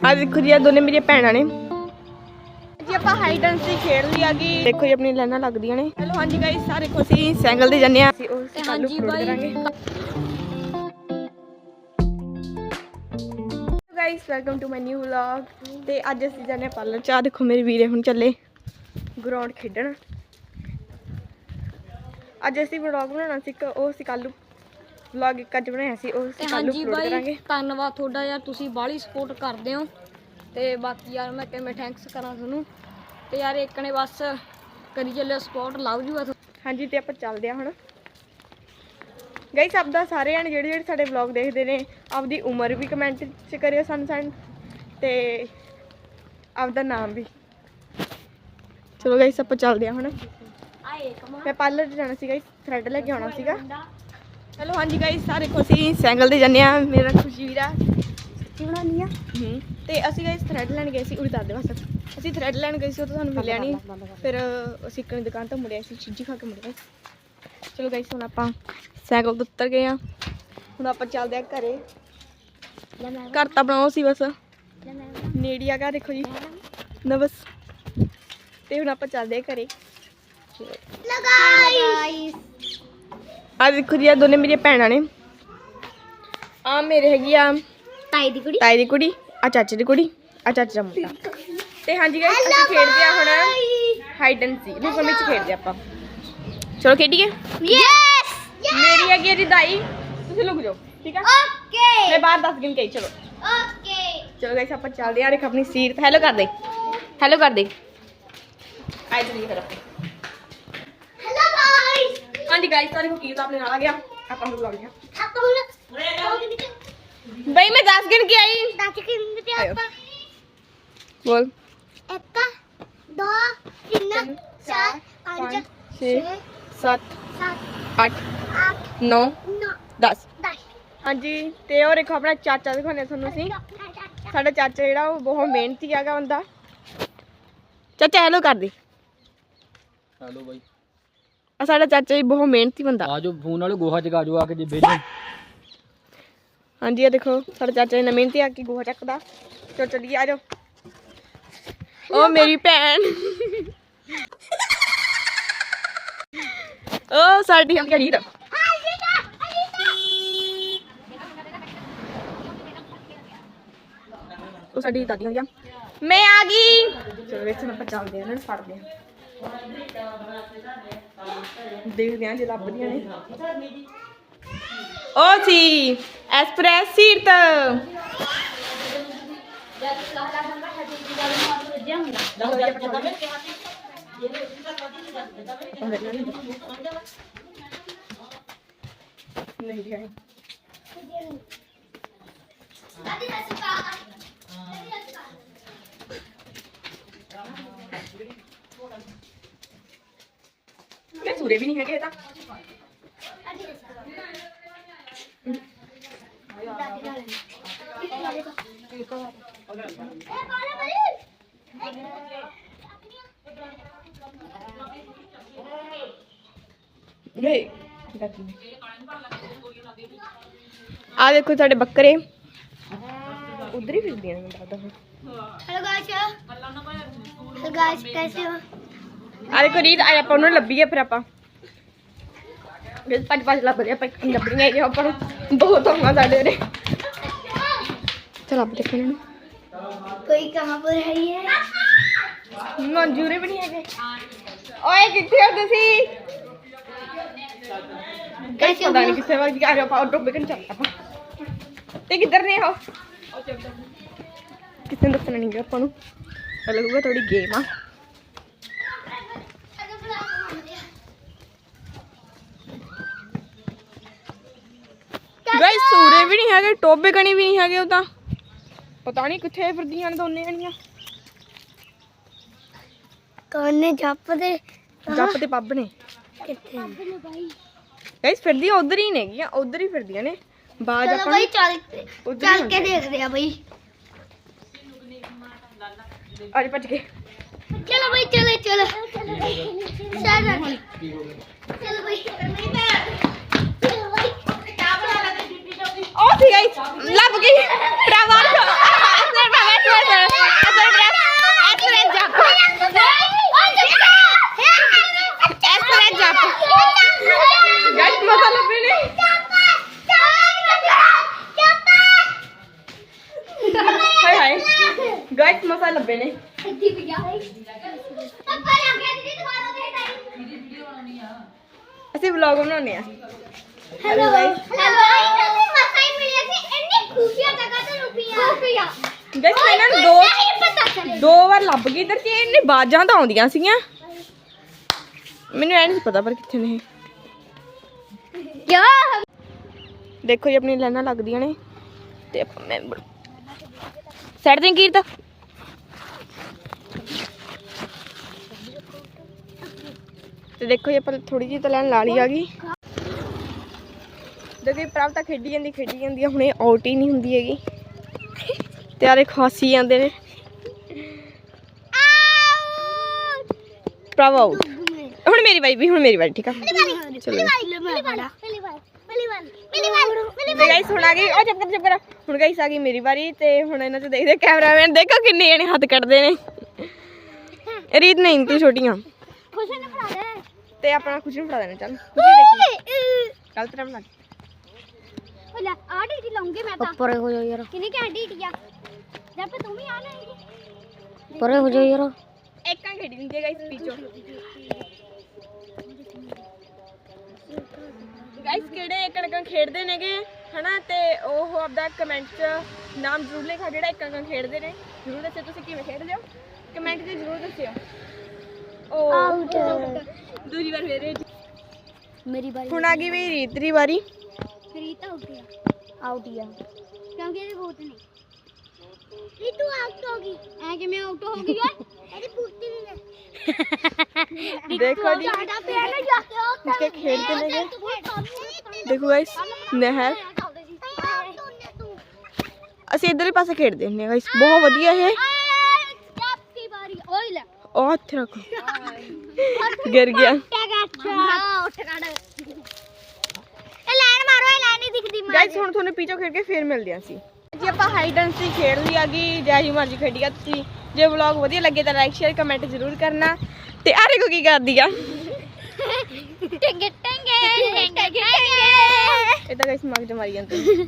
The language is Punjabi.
ਆ ਦੇਖੋ ਜੀ ਆ ਦੋਨੇ ਮੇਰੀਆਂ ਭੈਣਾਂ ਨੇ। ਜੀ ਆਪਾਂ ਹਾਈਡ ਐਂਡ ਸੀ ਖੇਡ ਲਈ ਆ ਗਈ ਦੇਖੋ ਜੀ ਆਪਣੀ ਲਾਈਨਾਂ ਲੱਗਦੀਆਂ ਨੇ। ਹੈਲੋ ਹਾਂਜੀ ਗਾਇਸ ਸਾਰੇ ਕੋ ਅਸੀਂ ਸਾਈਕਲ ਤੇ ਜਾਂਦੇ ਆ। ਅਸੀਂ ਉਹ ਕੱਲ ਨੂੰ ਕਰਾਂਗੇ। Guys welcome to my new vlog ਤੇ ਅੱਜ ਅਸੀਂ ਜਾਂਦੇ ਆ ਪਾਰਲਰ ਚ। ਆ ਦੇਖੋ ਮੇਰੇ ਵੀਰੇ ਹੁਣ ਚੱਲੇ ਗਰਾਊਂਡ ਖੇਡਣ। ਅੱਜ ਅਸੀਂ ਵਲੌਗ ਬਣਾਉਣਾ ਸੀ ਇੱਕ ਉਹ ਅਸੀਂ ਕੱਲ ਨੂੰ ਵਲੌਗ ਇੱਕ ਅੱਜ ਬਣਾਇਆ ਸੀ ਉਹ ਤੇ ਅਸੀਂ ਕੱਲ ਨੂੰ ਹਾਂਜੀ ਅਪਲੋਡ ਬਾਈ ਕਰਾਂਗੇ। ਧੰਨਵਾਦ ਤੁਹਾਡਾ ਯਾਰ ਤੁਸੀਂ ਬਾਹਲੀ ਸਪੋਰਟ ਕਰਦੇ ਹੋ। ਤੇ ਬਾਕੀ ਯਾਰ ਮੈਂ ਕਿਵੇਂ ਥੈਂਕਸ ਕਰਾਂ ਤੁਹਾਨੂੰ। ਤੇ ਯਾਰ ਇੱਕ ਨੇ ਬਸ ਕਰੀ ਚੱਲਿਓ ਸਪੋਰਟ ਲੱਭ ਜੂਗਾ ਤੁਹਾਨੂੰ। ਹਾਂਜੀ ਤੇ ਆਪਾਂ ਚੱਲਦੇ ਆ ਹੁਣ। ਗਾਇਸ ਆਪਦਾ ਸਾਰੇ ਜਣੇ ਜਿਹੜੇ ਜਿਹੜੇ ਸਾਡੇ ਵਲੌਗ ਦੇਖਦੇ ਨੇ ਆਪਦੀ ਉਮਰ ਵੀ ਕਮੈਂਟ 'ਚ ਕਰਿਓ ਸਾਨੂੰ ਸੈਂਡ ਤੇ ਆਪਦਾ ਨਾਮ ਵੀ। ਚਲੋ ਗਾਇਸ ਆਪਾਂ ਚੱਲਦੇ ਆ ਹੁਣ। ਮੈਂ ਪਾਰਲਰ ਜਾਣਾ ਸੀ ਗਾਇਸ ਥ੍ਰੈਡ ਲੈ ਕੇ ਆਉਣਾ ਸੀਗਾ। ਚਲੋ ਹਾਂਜੀ ਗਾਇਸ ਸਾਰੇ ਕੋ ਅਸੀਂ ਸਾਈਕਲ ਤੇ ਜਾਂਦੇ ਆ ਮੇਰਾ ਖੁਸ਼ੀ ਵੀਰਾ। ਸੱਚੀ ਬਣਾਉਣੀ ਆ? ਹੂੰ ਤੇ ਅਸੀਂ ਗਾਇਸ ਥ੍ਰੈਡ ਲੈਣ ਗਏ ਸੀ ਉਰੇ ਦੱਸ ਦੇ ਬਸ। ਅਸੀਂ ਥ੍ਰੈਡ ਲੈਣ ਗਏ ਸੀ ਉਹ ਤਾਂ ਸਾਨੂੰ ਮਿਲਿਆ ਨਹੀਂ ਫਿਰ ਅਸੀਂ ਇੱਕ ਦੁਕਾਨ ਤੋਂ ਮੁੜਿਆ ਸੀ ਚੀਜ਼ੀ ਖਾ ਕੇ ਮੁੜਿਆ ਚਲੋ ਗਾਇਸ ਹੁਣ ਆਪਾਂ ਸਾਈਕਲ ਤੋਂ ਉੱਤਰ ਗਏ ਆ। ਹੁਣ ਆਪਾਂ ਚੱਲਦੇ ਆ ਘਰੇ। ਘਰ ਤਾਂ ਬਣਾਓ ਸੀ ਬਸ। ਨੇੜੀ ਆ ਘਰ ਦੇਖੋ ਜੀ। ਨਾ ਬਸ। ਤੇ ਹੁਣ ਆਪਾਂ ਚੱਲਦੇ ਆ ਘਰੇ। ਆ ਦੇਖੋ ਜੀ ਆ ਦੋਨੇ ਮੇਰੀਆਂ ਭੈਣਾਂ ਨੇ। ਆ ਮੇਰੇ ਹੈਗੀ ਆ ਤਾਈ ਦੀ ਕੁੜੀ। ਤਾਈ ਦੀ ਕੁੜੀ ਆ ਚਾਚੇ ਦੀ ਕੁੜੀ ਆ ਚਾਚੇ ਦਾ ਮੁੰਡਾ। ਤੇ ਹਾਂਜੀ ਗਾਇਸ ਅਸੀਂ ਖੇਡਦੇ ਆ ਹੁਣ ਹਾਈਡ ਐਂਡ ਸੀ ਲੁਕਣ ਵਿੱਚ ਖੇਡਦੇ ਆਪਾਂ। ਚਲੋ ਖੇਡੀਏ। ਯੈਸ ਮੇਰੀ ਹੈਗੀ ਇਹਦੀ ਦਾਈ। ਤੁਸੀਂ ਲੁਕ ਜਾਓ ਠੀਕ ਆ? ਓਕੇ ਮੈਂ ਬਾਹਰ ਦੱਸ ਗਿਣ ਕੇ ਆਈ, ਚਲੋ। ਓਕੇ ਚਲੋ ਗਾਇਸ ਆਪਾਂ ਚੱਲਦੇ ਆ ਰੇਖ ਆਪਣੀ ਸੀਟ। ਹੈਲੋ ਕਰ ਦੇ। ਹੈਲੋ ਕਰ ਦੇ। ਆਈ ਚਲੀ ਫਿਰ ਆਪਾਂ ਗਾਇਸ ਹਾਂਜੀ ਗਾਇਸ ਸਾਰੇ ਕੁਕੀ ਤਾਂ ਆਪਣੇ ਨਾਲ ਆ ਗਿਆ ਆਪਾਂ ਨੂੰ ਲੱਗ ਗਿਆ ਆਪਾਂ ਹੁਣ ਬਈ ਮੈਂ ਦੱਸ ਗਿਣ ਕੇ ਆਈ ਦੱਸ ਕਿੰਨੇ ਤੇ ਆਇਓ। ਆਪਾਂ ਬੋਲ ਇੱਕ ਦੋ ਤਿੰਨ ਚਾਰ ਪੰਜ 6 7 ਸੱਤ 8 ਅੱਠ 9 ਨੌ 10 ਦਸ ਹਾਂਜੀ ਤੇ ਉਹ ਦੇਖੋ ਆਪਣਾ ਚਾਚਾ ਦਿਖਾਉਂਦੇ ਤੁਹਾਨੂੰ ਅਸੀਂ ਸਾਡਾ ਚਾਚਾ ਜਿਹੜਾ ਉਹ ਬਹੁਤ ਮਿਹਨਤੀ ਹੈਗਾ ਬੰਦਾ ਚਾਚਾ ਹੈਲੋ ਕਰ ਦੇ ਹੈਲੋ ਬਾਈ ਆ ਸਾਡਾ ਚਾਚਾ ਜੀ ਬਹੁਤ ਮਿਹਨਤੀ ਬੰਦਾ। ਆ ਜਾਓ ਫੋਨ ਵਾਲੇ ਗੋਹਾ ਚਗਾ ਜਾਓ ਆ ਕੇ ਜੇ ਬੇਲੇ ਹਾਂਜੀ ਇਹ ਦੇਖੋ ਸਾਡਾ ਚਾਚਾ ਇੰਨਾ ਮਿਹਨਤੀ ਆ ਕਿ ਗੋਹਾ ਚੱਕਦਾ। ਚਲੋ ਚੱਲੀਏ ਆ ਜਾਓ। ਉਹ ਮੇਰੀ ਭੈਣ। ਉਹ ਸਾਡੀ ਹਮ ਕਿਹੜੀ ਦਾ ਉਹ ਸਾਡੀ ਦਾਦੀ ਹੋ ਗਿਆ। ਮੈਂ ਆ ਗਈ। ਚਲੋ ਵੇਖ ਆਪਾਂ ਚੱਲਦੇ ਆ ਨਾ ਫੜਦੇ ਆ। ਦੇਖਦੇ ਆ ਜੇ ਲੱਭਦੀਆਂ ਨੇ। ਉਹ ਸੀ ਐਸਪ੍ਰੈਸ ਸੀਟ ਨਹੀਂ ਦਿਖਾਈ ਕਿ ਸੂਰੇ ਵੀ ਨਹੀਂ ਹੈਗੇ ਇਹ ਤਾਂ ਨਹੀਂ ਆ ਦੇਖੋ ਸਾਡੇ ਬੱਕਰੇ ਉਧਰ ਹੀ ਫਿਰਦੀਆਂ ਨੇ ਮੈਨੂੰ ਲੱਗਦਾ हेलो गाइस हेलो गाइस कैसे हो ਆ ਦੇਖੋ ਰੀਤ ਆ ਆਪਾਂ ਉਹਨੂੰ ਲੱਭੀਏ ਫਿਰ ਆਪਾਂ ਮੇਰੇ ਪੰਜ ਪੰਜ ਲੱਭ ਰਹੇ ਪਰ ਲੱਭਣੀਆਂ ਹੀ ਨੇ ਪਰ ਬਹੁਤ ਹੋਣਾ ਸਾਡੇ ਨੇ ਚਲ ਲੱਭ ਦੇ ਕਿਹਨਾਂ ਕੋਈ ਕਮਾਪੁਰ ਹੈ ਹੀ ਹੈ ਮਨਜੂਰੇ ਵੀ ਨਹੀਂ ਹੈਗੇ ਓਏ ਕਿੱਥੇ ਹੋ ਤੁਸੀਂ ਕਈ ਪਤਾ ਨਹੀਂ ਕਿੱਥੇ ਵਗ ਗਿਆ ਆਪਾਂ ਆਟੋ ਬਿਕਨ ਚੱਲ ਆਪਾਂ ਤੇ ਕਿੱਧਰ ਨੇ ਹੋ ਕਿਸੇ ਨੂੰ ਦੱਸਣਾ ਨਹੀਂ ਗਿਆ ਆਪਾਂ ਨੂੰ ਲੱਗੂਗਾ ਥੋੜੀ ਗੇਮ ਆ ਸੂਰੇ ਵੀ ਨਹੀਂ ਹੈਗੇ ਟੋਬੇ ਕਣੀ ਵੀ ਨਹੀਂ ਹੈਗੇ ਉਹ ਤਾਂ। ਪਤਾ ਨਹੀਂ ਕਿੱਥੇ ਫਿਰਦੀਆਂ ਨੇ ਦੋਨੇ ਜਣੀਆਂ। ਕੋਨੇ ਜੱਪ ਦੇ? ਜੱਪ ਤੇ ਪੱਬ ਨੇ। ਕਿੱਥੇ ਗਾਇਸ ਫਿਰਦੀਆਂ ਉਧਰ ਹੀ ਨੇਗੀਆਂ ਉਧਰ ਹੀ ਫਿਰਦੀਆਂ ਨੇ। ਬਾਜ ਆਪਾਂ ਬਈ ਚੱਲ ਕੇ ਦੇਖਦੇ ਆ ਬਈ। ਅੱਜ ਭੱਜ ਕੇ। ਚਲੋ ਬਈ ਚਲੇ ਚਲੋ। ਸਾਰਾ ਲੱਭੇ ਨੇ। ਇੱਥੇ ਪਿਆ ਪਪਾ ਲੱਗ ਗਿਆ ਦੀਦੀ ਦੁਬਾਰਾ ਦੇ ਟਾਈਮ ਅਸੀਂ ਵਲੌਗ ਬਣਾਉਣੇ ਆ। ਹੈਲੋ ਹੈਲੋ ਅਸੀਂ ਮਸਾ ਹੀ ਮਿਲਿਆ ਸੀ। ਇੰਨੀ ਖੂਫੀਆ ਜਗ੍ਹਾ ਤੇ ਰੁਪਈਆ ਖੂਫੀਆ ਗਾਇਸ ਮੈਂ ਇਹਨਾਂ ਨੂੰ ਦੋ ਨਹੀਂ ਪਤਾ ਚੱਲੇ। ਦੋ ਵਾਰ ਲੱਭ ਗਈ ਇਧਰ ਤੇ ਇਹਨੇ ਬਾਜਾਂ ਤਾਂ ਆਉਂਦੀਆਂ ਸੀਗੀਆਂ। ਮੈਨੂੰ ਐ ਨਹੀਂ ਪਤਾ ਪਰ ਕਿੱਥੇ ਨੇ ਇਹ। ਕਿਆ ਦੇਖੋ ਜੀ ਆਪਣੀ ਲਾਈਨਾਂ ਲੱਗਦੀਆਂ ਨੇ। ਤੇ ਆਪਾਂ ਮੈਂਬਰ ਸਾਈਡ ਤੇ ਕੀਰਤ। ਤੇ ਦੇਖੋ ਜੀ ਆਪਾਂ ਥੋੜੀ ਜਿਹੀ ਤਾਂ ਲਾਈਨ ਲਾ ਲਈ ਆ ਗਈ। ਦੇਖੋ ਪ੍ਰਾਪ ਤਾਂ ਖੇਡੀ ਜਾਂਦੀ ਖੇਡੀ ਜਾਂਦੀ ਆ ਹੁਣ ਇਹ ਆਊਟ ਹੀ ਨਹੀਂ ਹੁੰਦੀ ਹੈਗੀ। ਤੇ ਆਰੇ ਖਾਸੀ ਜਾਂਦੇ ਨੇ। ਪ੍ਰਾਪ ਆਊਟ ਹੁਣ ਮੇਰੀ ਵਾਰੀ ਵੀ ਹੁਣ ਮੇਰੀ ਵਾਰੀ ਠੀਕ ਆ? ਚਲੋ ਤੇ ਗਾਈਸ ਹੁਣ ਆ ਗਈ ਉਹ ਚੱਪ ਕਰ ਚੱਪ ਕਰ ਹੁਣ ਗਾਈਸ ਆ ਗਈ ਮੇਰੀ ਵਾਰੀ ਤੇ ਹੁਣ ਇਹਨਾਂ ਚ ਦੇਖਦੇ ਕੈਮਰਾਮੈਨ ਦੇਖੋ ਕਿੰਨੇ ਜਣੇ ਹੱਥ ਕੱਢਦੇ ਨੇ। ਰੀਤ ਨਹੀਂ ਤੂੰ ਛੋਟੀਆਂ ਤੇ ਆਪਣਾ ਖੁਸ਼ੀ ਨੂੰ ਫੜਾ ਦੇਣਾ ਚੱਲ ਖੁਸ਼ੀ ਦੇਖੀ। ਕੱਲ ਬਣਾ ਉਹ ਲੈ ਆ ਡੀਟੀ ਲਾਉਂਗੇ ਮੈਂ ਤਾਂ। ਪਰੇ ਹੋ ਜਾ ਯਾਰ। ਕਿੰਨੀ ਘੈਂਟ ਡੀਟੀ ਆ? ਜਦ ਤੂੰ ਵੀ ਆ ਲੈਂਗੀ ਪਰੇ ਹੋ ਜਾ ਯਾਰ। ਇੱਕਾਂ ਖੇਡੀ ਹੁੰਦੀ ਹੈ ਗਾਈਸ ਪੀਚੋ ਗਾਈਸ ਕਿਹੜੇ ਕਣਕਾਂ ਖੇਡਦੇ ਨੇਗੇ ਹਨਾ? ਤੇ ਉਹ ਆਪਦਾ ਕਮੈਂਟ 'ਚ ਨਾਮ ਜ਼ਰੂਰ ਲਿਖਾ ਜਿਹੜਾ ਕਣਕਾਂ ਖੇਡਦੇ ਨੇ। ਜ਼ਰੂਰ ਦੱਸਿਓ ਤੁਸੀਂ ਕਿਵੇਂ ਖੇਡਦੇ ਹੋ। ਕਮੈਂਟ 'ਚ ਜ਼ਰੂਰ ਦੱਸਿਓ। ਉਹ ਆਊਟ ਦੂਜੀ ਵਾਰ ਫੇਰ ਮੇਰੀ ਬਾਰੀ ਹੁਣ ਆ ਗਈ ਵੀ ਰੀਤ ਦੀ ਵਾਰੀ ਰੀਤਾ ਉੱਠ ਗਿਆ ਆਊਟ ਹੀ ਆ ਕਿਉਂਕਿ ਇਹਦੇ ਬੂਟ ਨੇ ਇਹ ਤੂੰ ਆਊਟ ਹੋ ਗਈ ਐ ਕਿਵੇਂ ਆਊਟ ਹੋ ਗਈ ਓਏ ਇਹਦੀ ਬੂਟ ਨਹੀਂ ਨੇ ਦੇਖੋ ਜੀ ਸਾਡਾ ਪਿਆ ਨਾ ਜਾ ਕੇ ਉਹ ਕਿ ਖੇਡਦੇ ਨੇਗੇ ਦੇਖੋ ਗਾਈਸ ਨਹਿਰ ਅਸੀਂ ਇਧਰ ਹੀ ਪਾਸੇ ਖੇਡਦੇ ਹੁੰਦੇ ਹਾਂ ਗਾਈਸ ਬਹੁਤ ਵਧੀਆ ਇਹ ਚਾਪੀ ਬਾਰੀ ਓਏ ਲੈ ਉਹ ਹੱਥ ਰੱਖੋ ਗਿਰ ਗਿਆ। ਗਾਈਸ ਹੁਣ ਤੁਹਾਨੂੰ ਪੀਚੋ ਖੇਡ ਕੇ ਫੇਰ ਮਿਲਦੇ ਹਾਂ ਅਸੀਂ। ਜੀ ਆਪਾਂ ਹਾਈਡ ਐਂਡ ਸੀ ਖੇਡ ਲਈ ਆਗੀ ਜੈ ਜੀ ਮਰਜ਼ੀ ਖੇਡੀ ਆ ਤੁਸੀਂ। ਜੇ ਵਲੌਗ ਵਧੀਆ ਲੱਗੇ ਤਾਂ ਲਾਈਕ ਸ਼ੇਅਰ ਕਮੈਂਟ ਜ਼ਰੂਰ ਕਰਨਾ। ਤੇ ਆਰੇ ਕੋ ਕੀ ਕਰਦੀ ਆ। ਟੰਗੇ ਟੰਗੇ ਟੰਗੇ ਟੰਗੇ। ਇਹ ਤਾਂ ਗਾਈਸ ਮਗਜ ਮਾਰੀ ਜਾਂਦੇ